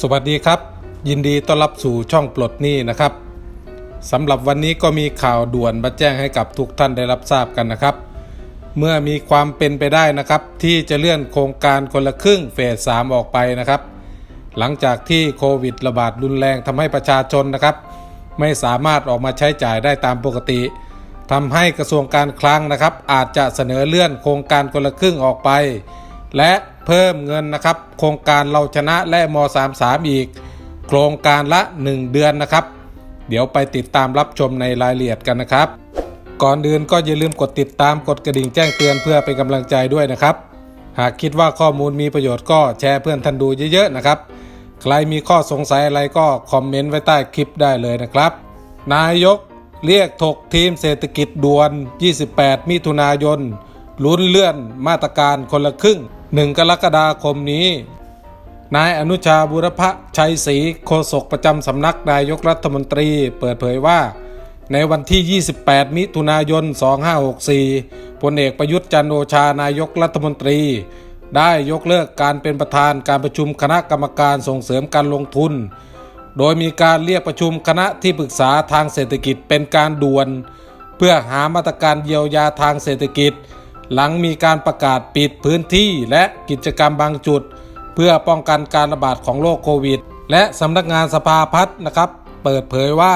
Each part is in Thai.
สวัสดีครับ ยินดีต้อนรับสู่ช่องปลดหนี้นะครับสำหรับวันนี้ก็มีข่าวด่วนมาแจ้งให้กับทุกท่านได้รับทราบกันนะครับ เมื่อมีความเป็นไปได้นะครับ ที่จะเลื่อนโครงการคนละครึ่งเฟสสามออกไปนะครับ หลังจากที่โควิดระบาดรุนแรงทำให้ประชาชนนะครับ ไม่สามารถออกมาใช้จ่ายได้ตามปกติทำให้กระทรวงการคลังนะครับ อาจจะเสนอเลื่อนโครงการคนละครึ่งออกไป และเพิ่มเงินนะครับ โครงการเราชนะและม 33 อีก โครงการละ 1 เดือนนะครับ เดี๋ยวไปติดตามรับชมในรายละเอียดกันนะครับ ก่อนอื่นก็อย่าลืมกดติดตามกดกระดิ่งแจ้งเตือนเพื่อเป็นกำลังใจด้วยนะครับ หากคิดว่าข้อมูลมีประโยชน์ก็แชร์เพื่อนท่านดูเยอะๆนะครับ ใครมีข้อสงสัยอะไรก็คอมเมนต์ไว้ใต้คลิปได้เลยนะครับ นายกเรียกถกทีมเศรษฐกิจด่วน 28 มิถุนายนลุ้นเลื่อนมาตรการคนละครึ่ง 1 กรกฎาคมนี้ นายอนุชาบุรพชัยศรีโฆษกประจำสำนักนายกรัฐมนตรีเปิดเผยว่า ในวันที่ 28 มิถุนายน 2564พลเอกประยุทธ์จันโอชานายกรัฐมนตรี ได้ยกเลิกการเป็นประธานการประชุมคณะกรรมการส่งเสริมการลงทุน โดยมีการเรียกประชุมคณะที่ปรึกษาทางเศรษฐกิจเป็นการด่วน เพื่อหามาตรการเยียวยาทางเศรษฐกิจ หลังมีการประกาศปิดพื้นที่และกิจกรรมบางจุด เพื่อป้องกันการระบาดของโรคโควิด และสำนักงานสภาพัฒน์นะครับ เปิดเผยว่า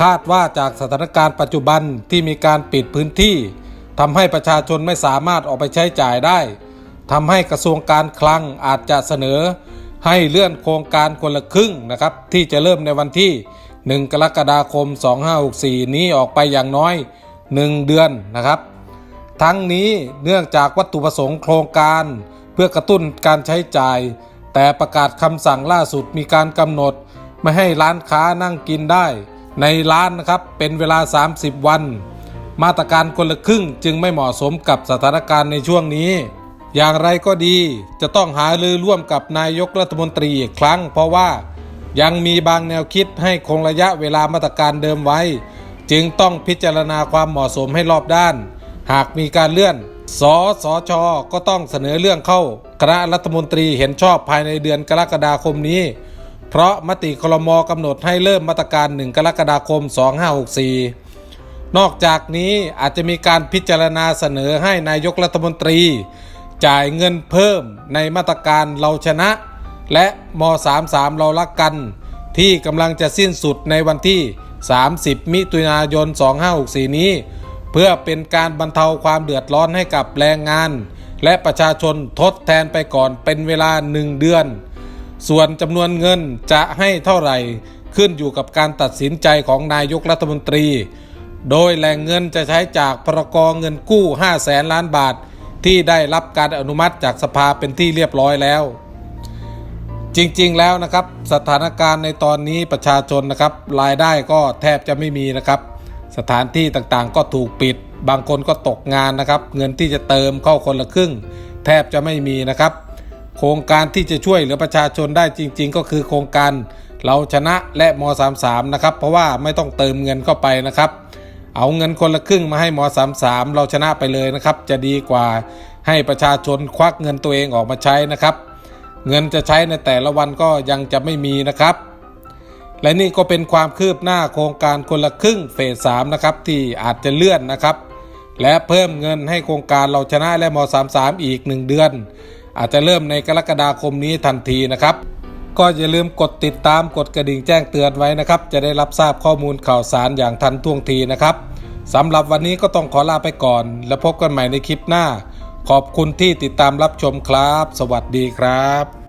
คาดว่าจากสถานการณ์ปัจจุบันที่มีการปิดพื้นที่ทำให้ประชาชนไม่สามารถออกไปใช้จ่ายได้ทำให้กระทรวงการคลังอาจจะเสนอ ให้เลื่อนโครงการคนละครึ่งนะครับ ที่จะเริ่มในวันที่ 1 กรกฎาคม 2564 นี้ออกไปอย่างน้อย 1 เดือนนะครับ ทั้งนี้เนื่องจากวัตถุประสงค์โครงการ เพื่อกระตุ้นการใช้จ่าย แต่ประกาศคำสั่งล่าสุดมีการกำหนด ไม่ให้ร้านค้านั่งกินได้ ในร้านนะครับเป็นเวลา 30 วัน มาตรการคนละครึ่งจึงไม่เหมาะสมกับสถานการณ์ในช่วงนี้ อย่างไรก็ดีจะต้องหารือร่วมกับนายกรัฐมนตรีอีกครั้ง เพราะว่ายังมีบางแนวคิดให้คงระยะเวลามาตรการเดิมไว้ จึงต้องพิจารณาความเหมาะสมให้รอบด้าน หากมีการเลื่อน สสช ก็ต้องเสนอเรื่องเข้า คณะรัฐมนตรีเห็นชอบภายในเดือนกรกฎาคมนี้ เพราะมติคลมกำหนดให้เริ่มมาตรการ 1 กรกฎาคม 2564 นอกจากนี้อาจจะมีการพิจารณาเสนอให้นายกรัฐมนตรี จ่ายเงินเพิ่มในมาตรการเราชนะ และม 33 เรารักกัน ที่กำลังจะสิ้นสุดในวันที่ 30 มิถุนายน 2564 นี้ เพื่อเป็นการบรรเทาความเดือดร้อนให้กับแรงงาน และประชาชนทดแทนไปก่อนเป็นเวลา 1 เดือน ส่วนจำนวนเงินจะให้เท่าไหร่ขึ้นอยู่กับการตัดสินใจของนายกรัฐมนตรี โดยแหล่งเงินจะใช้จากพรกรเงินกู้5แสนล้านบาท ที่ได้รับการอนุมัติจากสภาเป็นที่เรียบร้อยแล้ว จริงๆแล้วนะครับ สถานการณ์ในตอนนี้ประชาชนนะครับ รายได้ก็แทบจะไม่มีนะครับ สถานที่ต่างๆ ก็ถูกปิด บางคนก็ตกงานนะครับ เงินที่จะเติมเข้าคนละครึ่ง แทบจะไม่มีนะครับ โครงการที่จะช่วยเหลือประชาชนได้จริง ๆ ก็คือโครงการเราชนะและม33นะครับ เพราะว่าไม่ต้องเติมเงินเข้าไปนะครับ เอาเงินคนละครึ่งมาให้ม33เราชนะไปเลยนะครับ จะดีกว่าให้ประชาชนควักเงินตัวเองออกมาใช้นะครับ เงินจะใช้ในแต่ละวันก็ยังจะไม่มีนะครับ และนี่ก็เป็นความคืบหน้าโครงการคนละครึ่งเฟส3นะครับที่อาจจะเลื่อนนะครับ และเพิ่มเงินให้โครงการเราชนะและม 33 อีก 1 เดือน อาจจะเริ่มในกรกฎาคมนี้ทันทีนะครับ ก็อย่าลืมกดติดตามกดกระดิ่งแจ้งเตือนไว้นะครับ จะได้รับทราบข้อมูลข่าวสารอย่างทันท่วงทีนะครับสำหรับวันนี้ก็ต้องขอลาไปก่อน แล้วพบกันใหม่ในคลิปหน้า ขอบคุณที่ติดตามรับชมครับ สวัสดีครับ